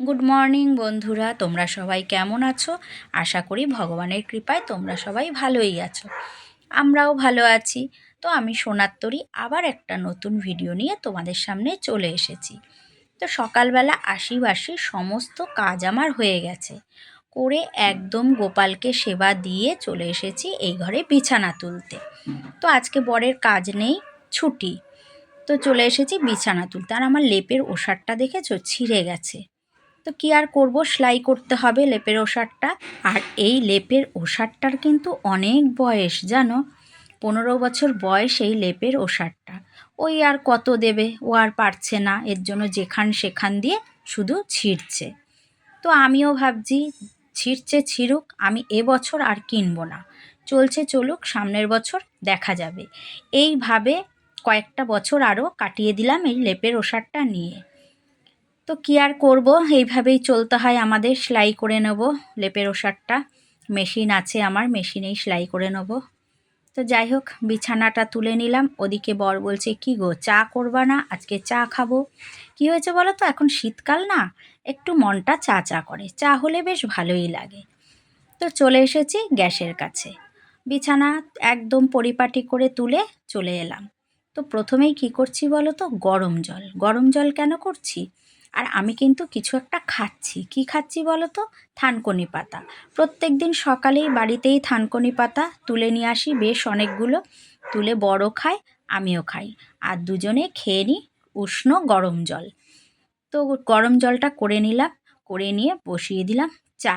Good morning বন্ধুরা। তোমরা সবাই কেমন আছো? আশা করি ভগবানের কৃপায় তোমরা সবাই ভালোই আছো। আমরাও ভালো আছি। তো আমি সোনাত্তরী, আবার একটা নতুন ভিডিও নিয়ে তোমাদের সামনে চলে এসেছি। তো সকালবেলা আশি বাসি সমস্ত কাজ আমার হয়ে গেছে। করে একদম গোপালকে সেবা দিয়ে চলে এসেছি এই ঘরে বিছানা তুলতে। তো আজকে বরের কাজ নেই, ছুটি। তো চলে এসেছি বিছানা তুলতে। আর আমার লেপের ওষারটা দেখেছ? ছিঁড়ে গেছে। তো কি আর করব? সেলাই করতে হবে লেপের ওষারটা। আর এই লেপের ওষারটার কিন্তু অনেক বয়স, জানো? পনেরো বছর বয়স এই লেপের ওষারটা। ওই আর কত দেবে? ও আর পারছে না। এর জন্য যেখান সেখান দিয়ে শুধু ছিঁড়ছে। তো আমিও ভাবছি, ছিঁড়ছে ছিঁড়ুক, আমি এবছর আর কিনবো না। চলছে চলুক, সামনের বছর দেখা যাবে। এইভাবে কয়েকটা বছর আরও কাটিয়ে দিলাম এই লেপের ওষারটা নিয়ে। তো কী আর করব? এইভাবেই চলতে হয় আমাদের, সেলাই করে নেব লেপের ওষারটা। মেশিন আছে আমার, মেশিনেই সেলাই করে নেব। তো যাই হোক, বিছানাটা তুলে নিলাম। ওদিকে বর বলছে, কি গো, চা করবা না? আজকে চা খাব। কি হয়েছে বলো তো? এখন শীতকাল না? একটু মনটা চা চা করে। চা হলে বেশ ভালোই লাগে। তো চলে এসেছি গ্যাসের কাছে। বিছানা একদম পরিপাটি করে তুলে চলে এলাম। তো প্রথমেই কি করছি বলো তো? গরম জল। গরম জল কেন করছি? আর আমি কিন্তু কিছু একটা খাচ্ছি। কি খাচ্ছি বলো তো থানকনি পাতা। প্রত্যেক দিন সকালেই বাড়িতেই থানকনি পাতা তুলে নিয়ে আসি বেশ অনেকগুলো। তুলে বড় খায় আমিও খাই। আর দুজনে খেয়ে নিই উষ্ণ গরম জল। তো গরম জলটা করে নিলাম, করে নিয়ে বসিয়ে দিলাম চা।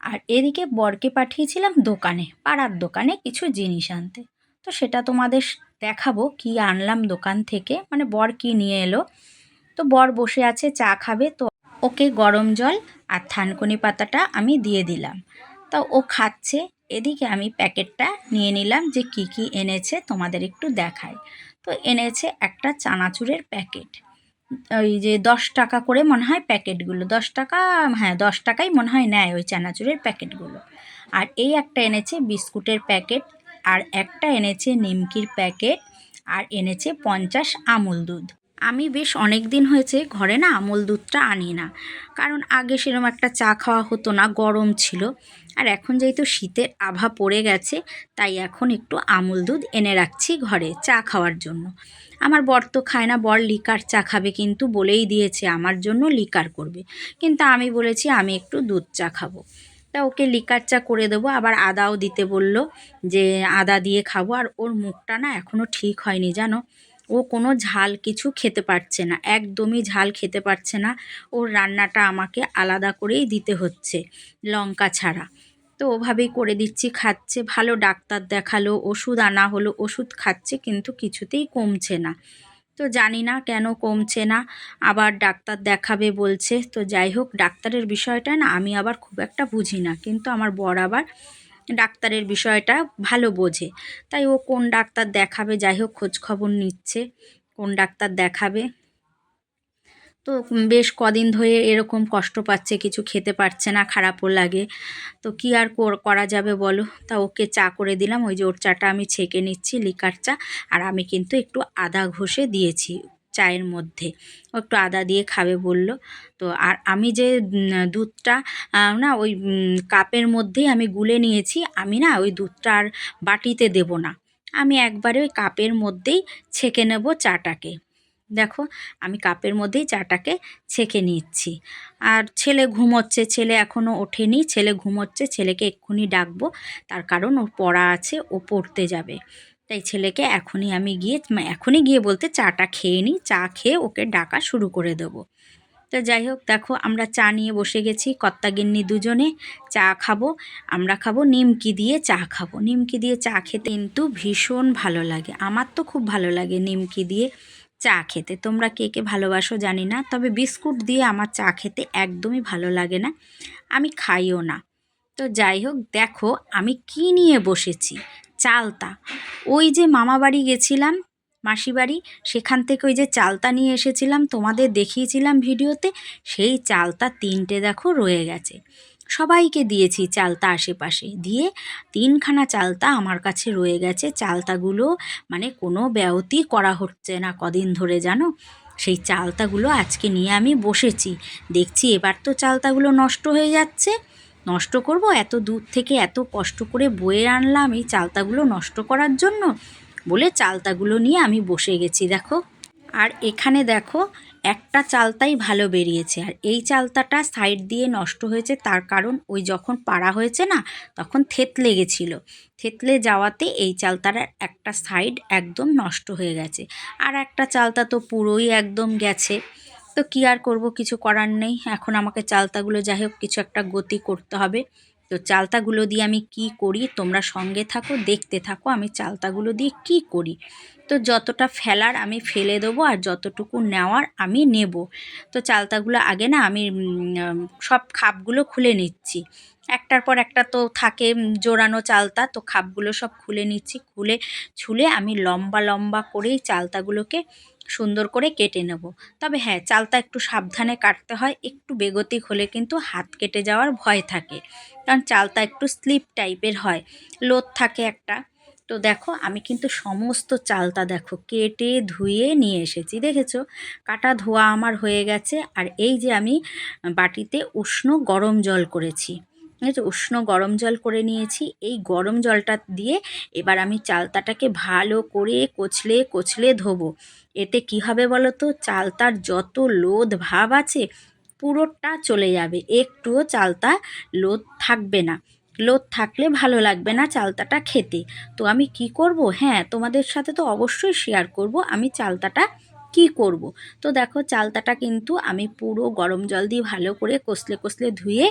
আর এদিকে বরকে পাঠিয়েছিলাম দোকানে, পাড়ার দোকানে কিছু জিনিস আনতে। তো সেটা তোমাদের দেখাবো কি আনলাম দোকান থেকে। মানে বর কি নিয়ে এলো। তো বর বসে আছে, চা খাবে, তো ওকে গরম জল আর থানকুনি পাতাটা আমি দিয়ে দিলাম। তা ও খাচ্ছে, এদিকে আমি প্যাকেটটা নিয়ে নিলাম যে কি কি এনেছে তোমাদের একটু দেখাই। তো এনেছে একটা চানাচুরের প্যাকেট। ওই যে দশ টাকা করে মনে হয় প্যাকেটগুলো, দশ টাকা হ্যাঁ দশ টাকাই মনে হয় নেয় ওই চানাচুরের প্যাকেটগুলো। আর এই একটা এনেছে বিস্কুটের প্যাকেট, আর একটা এনেছে নিমকির প্যাকেট, আর এনেছে পঞ্চাশ আমুল দুধ। আমি বেশ অনেক দিন হয়েছে ঘরে না আমল দুধটা আনি না। কারণ আগে সেরকম একটা চা খাওয়া হতো না, গরম ছিল। আর এখন যেহেতু শীতের আভা পড়ে গেছে, তাই এখন একটু আমুল দুধ এনে রাখছি ঘরে চা খাওয়ার জন্য। আমার বর তো খায় না, বর লিকার চা খাবে কিন্তু বলেই দিয়েছে আমার জন্য লিকার করবে। কিন্তু আমি বলেছি আমি একটু দুধ চা খাব। তা ওকে লিকার চা করে দেবো, আবার আদাও দিতে বলল যে আদা দিয়ে খাব, আর ওর মুখটা না এখনও ঠিক হয়নি জানো। ও কোনো ঝাল কিছু খেতে পারছে না, একদমই ঝাল খেতে পারছে না। ওর রান্নাটা আমাকে আলাদা করেই দিতে হচ্ছে, লঙ্কা ছাড়া। তো ওভাবেই করে দিচ্ছি, খাচ্ছে, ভালো ডাক্তার দেখাল, ওষুধ আনা হলো, ওষুধ খাচ্ছে, কিন্তু কিছুতেই কমছে না। তো জানি না কেন কমছে না, আবার ডাক্তার দেখাবে বলছে। তো যাই হোক, ডাক্তারের বিষয়টা না আমি আবার খুব একটা বুঝি না, কিন্তু আমার বর আবার ডাক্তারের বিষয়টা ভালো বোঝে। তাই ও কোন ডাক্তার দেখাবে, যাই হোক খোঁজখবর নিচ্ছে, কোন ডাক্তার দেখাবে। তো বেশ কদিন ধরে এরকম কষ্ট পাচ্ছে, কিছু খেতে পারছে না, খারাপও লাগে। তো কি আর করা যাবে বলো? তা ওকে চা করে দিলাম, ওই যে ওর চাটা আমি ছেঁকে নিচ্ছি, লিকার চা, আর আমি কিন্তু একটু আদা ঘষে দিয়েছি। চায়ের মধ্যে। একটু আদা দিয়ে খাবে বলল। তো আর আমি যে দুধটা না, ওই কাপের মধ্যেই আমি গুলে নিয়েছি, আমি না ওই দুধটা আর বাটিতে দেব না। আমি একবারে ওই কাপের মধ্যেই ছেঁকে নেব চাটাকে। দেখো, আমি কাপের মধ্যেই চাটাকে ছেঁকে নিচ্ছি। আর ছেলে ঘুমোচ্ছে, ছেলে এখনও ওঠেনি, ছেলে ঘুমোচ্ছে, ছেলেকে এক্ষুনি ডাকবো। তার কারণ ওর পড়া আছে, ও পড়তে যাবে। তাই ছেলেকে এখনই আমি গিয়ে এখনই গিয়ে বলতে চাটা খেয়ে নিই চা খেয়ে ওকে ডাকা শুরু করে দেবো। তো যাই হোক, দেখো আমরা চা নিয়ে বসে গেছি, কর্তাগিন্নি দুজনে চা খাব, আমরা খাব নিমকি দিয়ে চা খাব। নিমকি দিয়ে চা খেতে কিন্তু ভীষণ ভালো লাগে, আমার তো খুব ভালো লাগে নিমকি দিয়ে চা খেতে। তোমরা কে কে ভালোবাসো জানি না, তবে বিস্কুট দিয়ে আমার চা খেতে একদমই ভালো লাগে না, আমি খাইও না। তো যাই হোক, দেখো আমি কি নিয়ে বসেছি চালতা। ওই যে মামা বাড়ি গেছিলাম, মাসি বাড়ি, সেখান থেকে ওই যে চালতা নিয়ে এসেছিলাম, তোমাদের দেখিয়েছিলাম ভিডিওতে, সেই চালতা তিনটে দেখো রয়ে গেছে। সবাইকে দিয়েছি চালতা আশেপাশে, দিয়ে তিনখানা চালতা আমার কাছে রয়ে গেছে। চালতাগুলো মানে কোনো ব্যাহতি করা হচ্ছে না কদিন ধরে, জানো? সেই চালতাগুলো আজকে নিয়ে আমি বসেছি। দেখছি এবার তো চালতাগুলো নষ্ট হয়ে যাচ্ছে। নষ্ট করব? এত দূর থেকে এত কষ্ট করে বয়ে আনলাম এই চালতাগুলো নষ্ট করার জন্য? বলে চালতাগুলো নিয়ে আমি বসে গেছি, দেখো। আর এখানে দেখো, একটা চালতাই ভালো বেরিয়েছে। আর এই চালতাটা সাইড দিয়ে নষ্ট হয়েছে তার কারণ ওই যখন পাড়া হয়েছে না, তখন থেতলে গেছিল। থেতলে যাওয়াতে এই চালতার একটা সাইড একদম নষ্ট হয়ে গেছে। আর একটা চালতা তো পুরোই একদম গেছে। তো কী আর করব, কিছু করার নেই। এখন আমাকে চালতাগুলো যাই হোক, কিছু একটা গতি করতে হবে। তো চালতাগুলো দিয়ে আমি কি করি, তোমরা সঙ্গে থাকো, দেখতে থাকো আমি চালতাগুলো দিয়ে কি করি। তো যতটা ফেলার আমি ফেলে দেবো আর যতটুকু নেওয়ার আমি নেব। তো চালতাগুলো আগে না আমি সব খাপগুলো খুলে নিচ্ছি। একটার পর একটা তো থাকে জোড়ানো চালতা, তো খাপগুলো সব খুলে নিচ্ছি। খুলে, ছুলে আমি লম্বা লম্বা করেই চালতাগুলোকে সুন্দর করে কেটে নেব। তবে হ্যাঁ চালতা একটু সাবধানে কাটতে হয়, একটু বেগতিক হলে কিন্তু হাত কেটে যাওয়ার ভয় থাকে। কারণ চালতা একটু স্লিপ টাইপের হয় লোদ থাকে একটা। তো দেখো, আমি কিন্তু সমস্ত চালতা দেখো কেটে ধুয়ে নিয়ে এসেছি, দেখেছ? কাটা ধোয়া আমার হয়ে গেছে, আর এই যে আমি বাটিতে উষ্ণ গরম জল করেছি। উষ্ণ গরম জল করে নিয়েছি, এই গরম জলটা দিয়ে এবার আমি চালতাটাকে ভালো করে কচলে কচলে ধোবো। এতে কি হবে বলো তো চালতার যত লোদ ভাব আছে, পুরোটা চলে যাবে। একটুও চালতা লোদ থাকবে না। লোদ থাকলে ভালো লাগবে না চালতাটা খেতে। তো আমি কি করব? হ্যাঁ তোমাদের সাথে তো অবশ্যই শেয়ার করব আমি চালতাটা কি করব। তো দেখো, চালতাটা কিন্তু আমি পুরো গরম জল দিয়ে ভালো করে কষলে কষলে ধুয়ে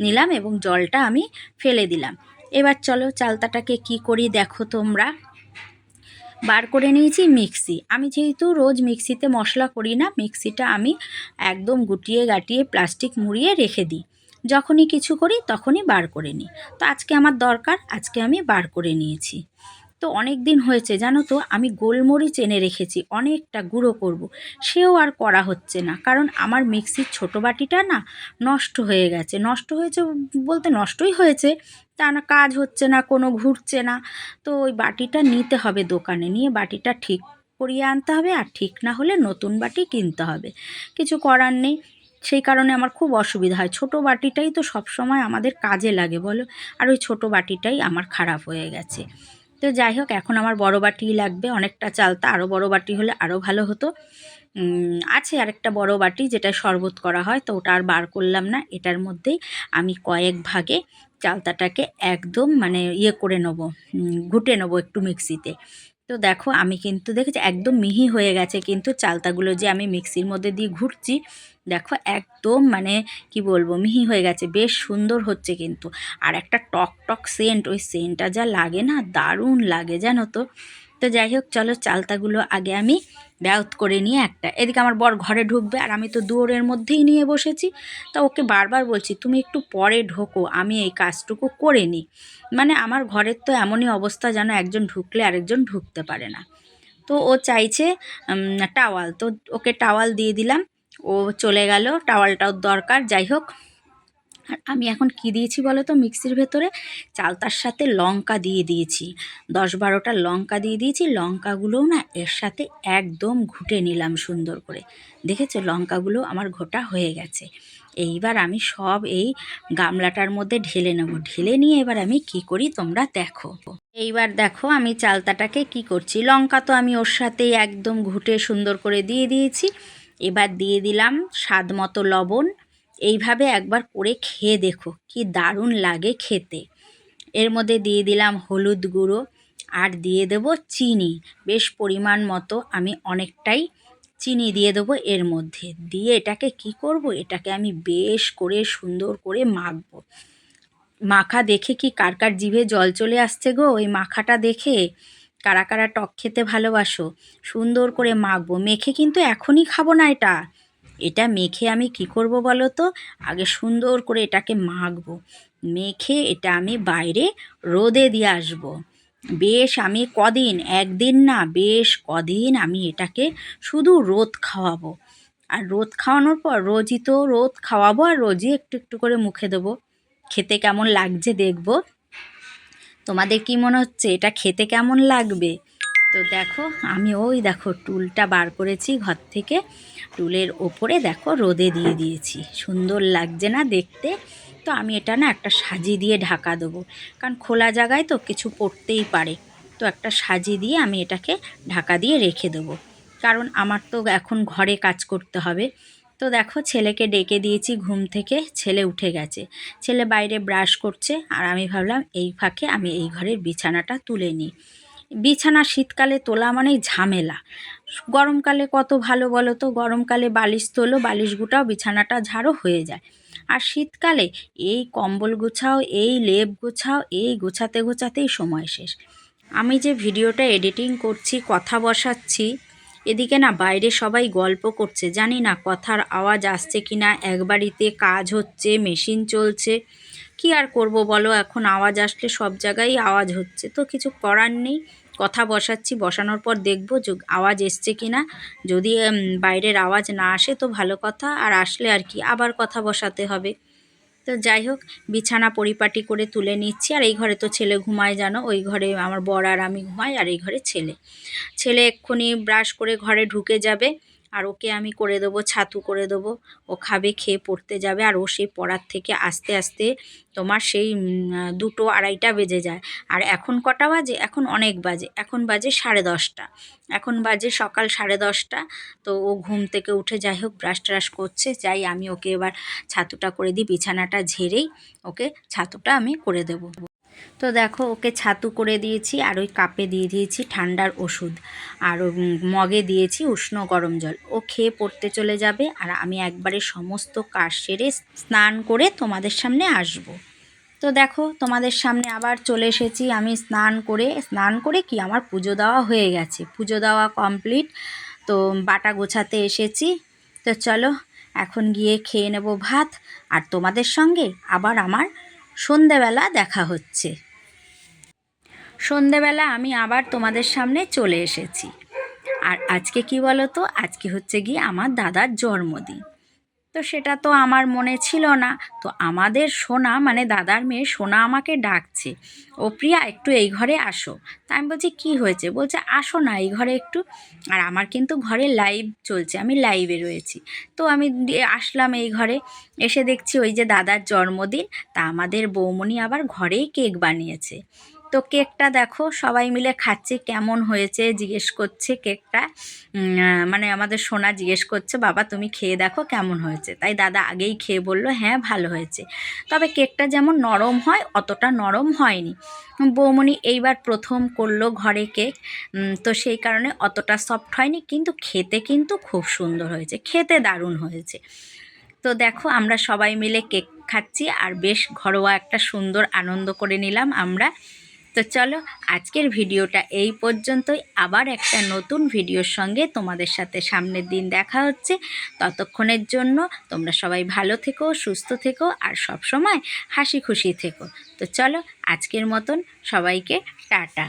নিলাম এবং জলটা আমি ফেলে দিলাম। এবার চলো চালতাটাকে কি করি দেখো তোমরা। বার করে নিয়েছি মিক্সি। আমি যেহেতু রোজ মিক্সিতে মশলা করি না, মিক্সিটা আমি একদম গুটিয়ে গাটিয়ে প্লাস্টিক মুড়িয়ে রেখে দিই। যখনই কিছু করি তখনই বার করে নিই। তো আজকে আমার দরকার, আজকে আমি বার করে নিয়েছি। তো অনেক দিন হয়েছে, জানো তো? আমি গোলমরিচ এনে রেখেছি, অনেকটা গুঁড়ো করব। সেও আর করা হচ্ছে না, কারণ আমার মিক্সির ছোটো বাটিটা না নষ্ট হয়ে গেছে। নষ্ট হয়েছে বলতে নষ্টই হয়েছে, তা না কাজ হচ্ছে না, কোনো ঘুরছে না। তো ওই বাটিটা নিতে হবে দোকানে, নিয়ে বাটিটা ঠিক করিয়ে আনতে হবে, আর ঠিক না হলে নতুন বাটি কিনতে হবে। কিছু করার নেই, সেই কারণে আমার খুব অসুবিধা হয়। ছোট বাটিটাই তো সব সময় আমাদের কাজে লাগে, বলো? আর ওই ছোট বাটিটাই আমার খারাপ হয়ে গেছে। তো যাই হোক, এখন আমার বড় বাটি লাগবে। অনেকটা চালতা আরও বড় বাটি হলে আরও ভালো হতো। আছে আরেকটা বড় বাটি যেটা শরবত করা হয়, তো ওটা আর বার করলাম না। এটার মধ্যেই আমি কয়েক ভাগে চালতাটাকে একদম মানে ইয়ে করে নেব ঘুটে নেব একটু মিক্সিতে। তো দেখো, আমি কিন্তু দেখেছি একদম মিহি হয়ে গেছে কিন্তু চালতাগুলো যে আমি মিক্সির মধ্যে দিয়ে ঘুরছি, দেখো একদম মানে কি বলব, মিহি হয়ে গেছে, বেশ সুন্দর হচ্ছে কিন্তু। আর একটা টক টক সেন্ট, ওই সেন্টটা যা লাগে না, দারুণ লাগে জানো তো। তো যাই হোক, চলো চালতাগুলো আগে আমি ব্যাহত করে নিয়ে একটা। এদিকে আমার বর ঘরে ঢুকবে আর আমি তো দুয়ারের মধ্যেই নিয়ে বসেছি। তা ওকে বারবার বলছি, তুমি একটু পরে ঢোকো, আমি এই কাজটুকু করে নিই। মানে আমার ঘরের তো এমনই অবস্থা যেন একজন ঢুকলে আরেকজন ঢুকতে পারে না। তো ও চাইছে টাওয়াল। তো ওকে টাওয়াল দিয়ে দিলাম। ও চলে গেল, টাওয়ালটাও দরকার। যাই হোক আর আমি এখন কি দিয়েছি বলো তো? মিক্সির ভেতরে চালতার সাথে লঙ্কা দিয়ে দিয়েছি। দশ বারোটা লঙ্কা দিয়ে দিয়েছি। লঙ্কাগুলোও না এর সাথে একদম ঘুটে নিলাম সুন্দর করে। দেখেছ? লঙ্কাগুলো আমার ঘোটা হয়ে গেছে। এইবার আমি সব এই গামলাটার মধ্যে ঢেলে নেব। ঢেলে নিয়ে এবার আমি কি করি তোমরা দেখো। এইবার দেখো আমি চালতাটাকে কি করছি? লঙ্কা তো আমি ওর সাথে একদম ঘুটে সুন্দর করে দিয়ে দিয়েছি। এবার দিয়ে দিলাম স্বাদ মতো লবণ। এইভাবে একবার করে খেয়ে দেখো, কি দারুণ লাগে খেতে। এর মধ্যে দিয়ে দিলাম হলুদ গুঁড়ো আর দিয়ে দেব চিনি। বেশ পরিমাণ মতো আমি অনেকটাই চিনি দিয়ে দেবো এর মধ্যে। দিয়ে এটাকে কি করব? এটাকে আমি বেশ করে সুন্দর করে মাখব। মাখা দেখে কি কার কার জিভে জল চলে আসছে গো? ওই মাখাটা দেখে কারা কারা টক খেতে ভালোবাসো, সুন্দর করে মাখবো। মেখে কিন্তু এখনই খাব না এটা। এটা মেখে আমি কি করব বলো তো আগে সুন্দর করে এটাকে মাখবো। মেখে এটা আমি বাইরে রোদে দিয়ে আসব। বেশ আমি কদিন, একদিন না, বেশ কদিন আমি এটাকে শুধু রোদ খাওয়াবো। আর রোদ খাওয়ানোর পর রোজই তো রোদ খাওয়াবো আর রোজই একটু একটু করে মুখে দেবো। খেতে কেমন লাগছে দেখব। তোমাদের কি মনে হচ্ছে? এটা খেতে কেমন লাগবে? তো দেখো, আমি ওই দেখো টুলটা বার করেছি ঘর থেকে। টুলের ওপরে দেখো রোদে দিয়ে দিয়েছি। সুন্দর লাগছে না দেখতে। তো আমি এটা না একটা সাজি দিয়ে ঢাকা দেবো। কারণ খোলা জায়গায় তো কিছু পড়তেই পারে। তো একটা সাজি দিয়ে আমি এটাকে ঢাকা দিয়ে রেখে দেবো। কারণ আমার তো এখন ঘরে কাজ করতে হবে। তো দেখো ছেলেকে ডেকে দিয়েছি ঘুম থেকে। ছেলে উঠে গেছে। ছেলে বাইরে ব্রাশ করছে। আর আমি ভাবলাম, এই ফাঁকে আমি এই ঘরের বিছানাটা তুলে নিই। বিছানা শীতকালে তোলা মানেই ঝামেলা। গরমকালে কত ভালো বলো তো? গরমকালে বালিশ তোলো, বালিশ গুটাও, বিছানাটা ঝাড়ো হয়ে যায়। আর শীতকালে এই কম্বল গোছাও, এই লেপ গোছাও, এই গোছাতে গোছাতেই সময় শেষ। আমি যে ভিডিওটা এডিটিং করছি, কথা বসাচ্ছি, এদিকে না বাইরে সবাই গল্প করছে। জানি না কথার আওয়াজ আসছে কি না এক বাড়িতে কাজ হচ্ছে, মেশিন চলছে কি আর করব বলো? এখন আওয়াজ আসলে সব জায়গায় আওয়াজ হচ্ছে। তো কিছু করার নেই। কথা বসাচ্ছি, বসানোর পর দেখব যে, আওয়াজ এসছে কি না। যদি বাইরের আওয়াজ না আসে তো ভালো কথা। আর আসলে আর কি, আবার কথা বসাতে হবে। তো যাই হোক, বিছানা পরিপাটি করে তুলে নিচ্ছি। আর এই ঘরে তো ছেলে ঘুমায় জানো? ওই ঘরে আমার বর আর আমি ঘুমাই, আর এই ঘরে ছেলে। ছেলে এক্ষুনি ব্রাশ করে ঘরে ঢুকে যাবে। আর ওকে আমি করে দেবো, ছাতু করে দেবো। ও খাবে, খেয়ে পড়তে যাবে আর ও সেই পড়ার থেকে আস্তে আস্তে তোমার সেই দুটো আড়াইটা বেজে যায়। আর এখন কটা বাজে? এখন অনেক বাজে। এখন বাজে সাড়ে দশটা। এখন বাজে সকাল সাড়ে দশটা। তো ও ঘুম থেকে উঠে যাই হোক, ব্রাশ ট্রাশ করছে, যাই আমি ওকে এবার ছাতুটা করে দিই, বিছানাটা ঝেড়েই ওকে ছাতুটা আমি করে দেবো। তো দেখো, ওকে ছাতু করে দিয়েছি আর ওই কাপে দিয়ে দিয়েছি ঠান্ডার ওষুধ। আর মগে দিয়েছি উষ্ণ গরম জল। ও খেয়ে পড়তে চলে যাবে আর আমি একবারে সমস্ত কাজ সেরে স্নান করে তোমাদের সামনে আসব। তো দেখো, তোমাদের সামনে আবার চলে এসেছি আমি স্নান করে। স্নান করে কি? আমার পুজো দেওয়া হয়ে গেছে। পুজো দেওয়া কমপ্লিট। তো বাটা গোছাতে এসেছি। তো চলো, এখন গিয়ে খেয়ে নেব ভাত। আর তোমাদের সঙ্গে আবার আমার সন্ধেবেলা দেখা হচ্ছে। সন্ধেবেলা আমি আবার তোমাদের সামনে চলে এসেছি। আর আজকে কি বলো তো আজকে হচ্ছে গিয়ে আমার দাদার জন্মদিন। তো সেটা তো আমার মনে ছিল না। তো আমাদের সোনা মানে দাদার মেয়ে সোনা আমাকে ডাকছে। ও, প্রিয়া, একটু এই ঘরে আসো। তা আমি বলছি, কী হয়েছে? বলছে, আসো না, এই ঘরে একটু। আর আমার কিন্তু ঘরে লাইভ চলছে, আমি লাইভে রয়েছি। তো আমি আসলাম এই ঘরে, এসে দেখছি ওই যে দাদার জন্মদিন। তা আমাদের বৌমনি আবার ঘরেই কেক বানিয়েছে। তো কেকটা দেখো, সবাই মিলে খাচ্ছে কেমন হয়েছে, জিজ্ঞেস করছে কেকটা। মানে আমাদের সোনা জিজ্ঞেস করছে, বাবা, তুমি খেয়ে দেখো কেমন হয়েছে? তাই দাদা আগেই খেয়ে বলল হ্যাঁ ভালো হয়েছে। তবে কেকটা যেমন নরম হয়, অতটা নরম হয়নি। বৌমনি এইবার প্রথম করল ঘরে কেক। তো সেই কারণে অতটা সফট হয়নি, কিন্তু খেতে কিন্তু খুব সুন্দর হয়েছে, খেতে দারুণ হয়েছে। তো দেখো, আমরা সবাই মিলে কেক খাচ্ছি, আর বেশ ঘরোয়া একটা সুন্দর আনন্দ করে নিলাম আমরা। তো চলো, আজকের ভিডিওটা এই পর্যন্তই। আবার একটা নতুন ভিডিওর সঙ্গে তোমাদের সাথে সামনের দিন দেখা হচ্ছে। ততক্ষণের জন্য তোমরা সবাই ভালো থেকো, সুস্থ থেকো আর সবসময় হাসি খুশি থেকো। তো চলো, আজকের মতন সবাইকে টাটা।